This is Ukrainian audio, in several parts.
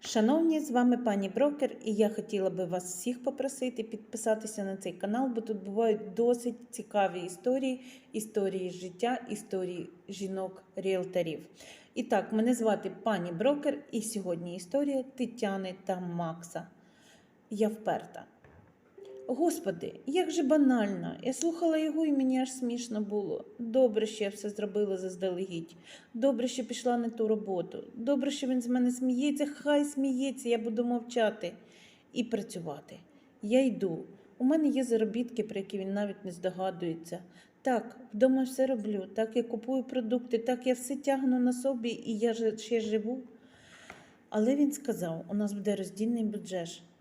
Шановні, з вами пані Брокер, і я хотіла би вас всіх попросити підписатися на цей канал, бо тут бувають досить цікаві історії, історії життя, історії жінок-ріелторів. І так, мене звати пані Брокер, і сьогодні історія Тетяни та Макса. Я вперта. Господи, як же банально. Я слухала його і мені аж смішно було. Добре, що я все зробила заздалегідь. Добре, що пішла на ту роботу. Добре, що він з мене сміється. Хай сміється, я буду мовчати і працювати. Я йду. У мене є заробітки, про які він навіть не здогадується. Так, вдома все роблю, так я купую продукти, так я все тягну на собі і я ще живу. Але він сказав, у нас буде роздільний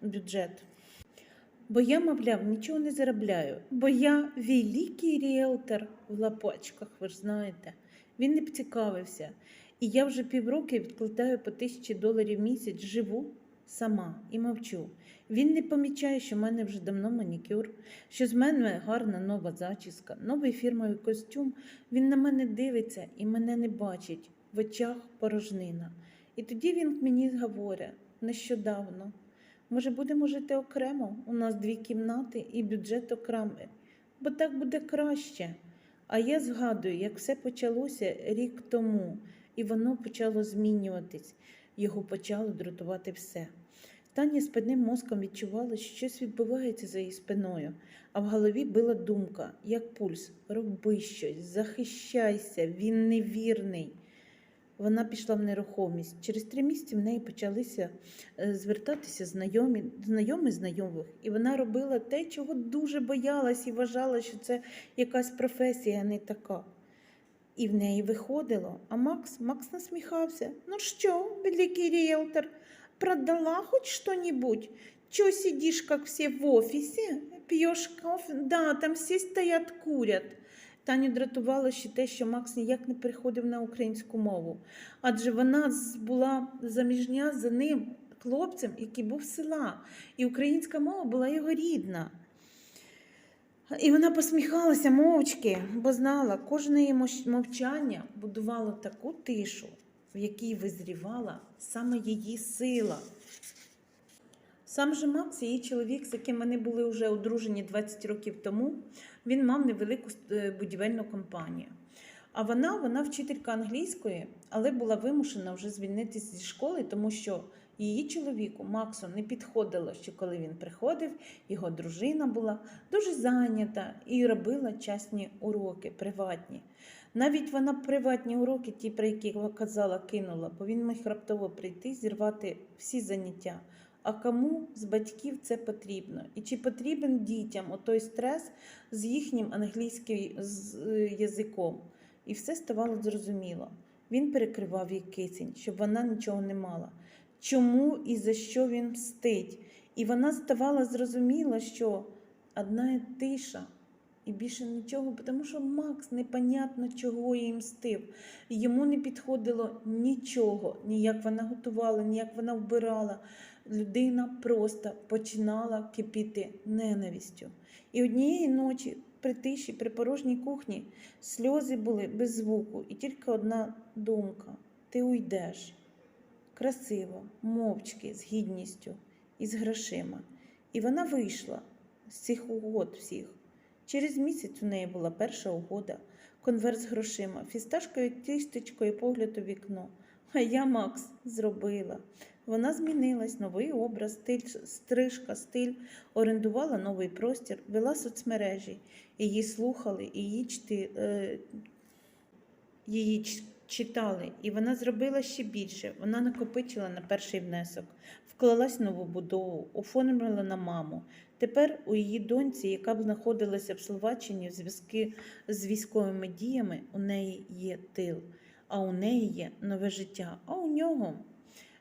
бюджет. Бо я, мовляв, нічого не заробляю, бо я великий ріелтор в лапочках, ви ж знаєте. Він не поцікавився. І я вже півроку відкладаю по тисячі доларів місяць, живу сама і мовчу. Він не помічає, що в мене вже давно манікюр, що з мене гарна нова зачіска, новий фірмовий костюм. Він на мене дивиться і мене не бачить, в очах порожнина. І тоді він мені говорить нещодавно. Може, будемо жити окремо? У нас дві кімнати і бюджет окремий, бо так буде краще. А я згадую, як все почалося рік тому, і воно почало змінюватись, його почало дратувати все. Таня спинним мозком відчувала, що щось відбувається за її спиною, а в голові била думка, як пульс: роби щось, захищайся, він невірний. Вона пішла в нерухомість. Через три місяці в неї почалися е, звертатися знайомі, знайомі знайомих, і вона робила те, чого дуже боялась і вважала, що це якась професія, не така. І в неї виходило. А Макс, Макс насміхався. Ну що, великий риэлтор, продала хоть что-нибудь? Чё сидишь, как все в офисе? Пьешь кофе? Да, там все стоят, курят. Таню дратувало ще те, що Макс ніяк не переходив на українську мову, адже вона була заміжня за ним хлопцем, який був з села, і українська мова була його рідна. І вона посміхалася мовчки, бо знала, кожне її мовчання будувало таку тишу, в якій визрівала саме її сила. Сам же Макс, її чоловік, з яким вони були вже одружені 20 років тому, він мав невелику е, будівельну компанію. А вона, вона вчителька англійської, але була вимушена вже звільнитися зі школи, тому що її чоловіку Максу не підходило, що коли він приходив, його дружина була дуже зайнята і робила частні уроки, приватні. Навіть вона приватні уроки, ті, про які казала, кинула, бо він міг раптово прийти, зірвати всі заняття. А кому з батьків це потрібно? І чи потрібен дітям отой стрес з їхнім англійським е, язиком? І все ставало зрозуміло. Він перекривав їй кисень, щоб вона нічого не мала. Чому і за що він мстить? І вона ставала зрозуміла, що одна тиша і більше нічого, тому що Макс непонятно чого їй мстив. Йому не підходило нічого, ні як вона готувала, ні як вона вбирала. Людина просто починала кипіти ненавистю. І однієї ночі при тиші, при порожній кухні, сльози були без звуку, і тільки одна думка: ти уйдеш. Красиво, мовчки, з гідністю і з грошима. І вона вийшла з цих угод всіх. Через місяць у неї була перша угода, конверт з грошима, фісташкою, тістечкою, погляд у вікно. А я, Макс, зробила. Вона змінилась, новий образ, стиль, стрижка, стиль, орендувала новий простір, вела соцмережі. Її слухали, її, чти, е, її читали, і вона зробила ще більше. Вона накопичила на перший внесок, вклалась в нову будову, оформила на маму. Тепер у її доньці, яка б знаходилася в Словаччині в зв'язку з військовими діями, у неї є тил, а у неї є нове життя. А у нього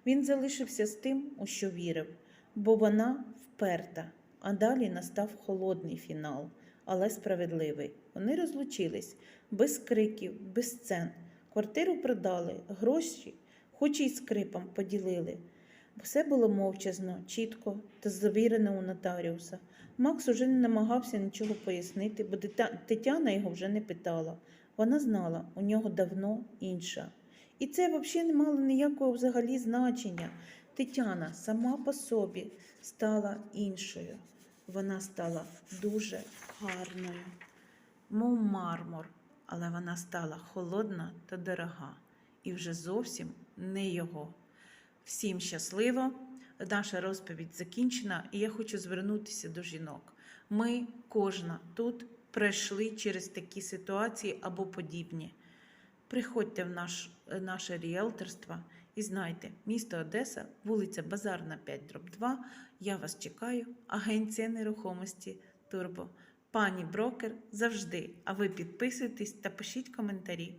він залишився з тим, у що вірив, бо вона вперта. А далі настав холодний фінал, але справедливий. Вони розлучились без криків, без сцен. Квартиру продали, гроші, хоч і скрипом поділили. Все було мовчазно, чітко та завірено у нотаріуса. Макс уже не намагався нічого пояснити, бо Тетяна його вже не питала. Вона знала, у нього давно інша. І це взагалі не мало ніякого взагалі значення. Тетяна сама по собі стала іншою. Вона стала дуже гарною, мов мармур, але вона стала холодна та дорога і вже зовсім не його. Всім щасливо! Наша розповідь закінчена, і я хочу звернутися до жінок. Ми, кожна тут, пройшли через такі ситуації або подібні. Приходьте в наш, е, наше ріелторство і знайте, місто Одеса, вулиця Базарна 5, дроб 2. Я вас чекаю. Агенція нерухомості Турбо. Пані брокер завжди. А ви підписуйтесь та пишіть коментарі.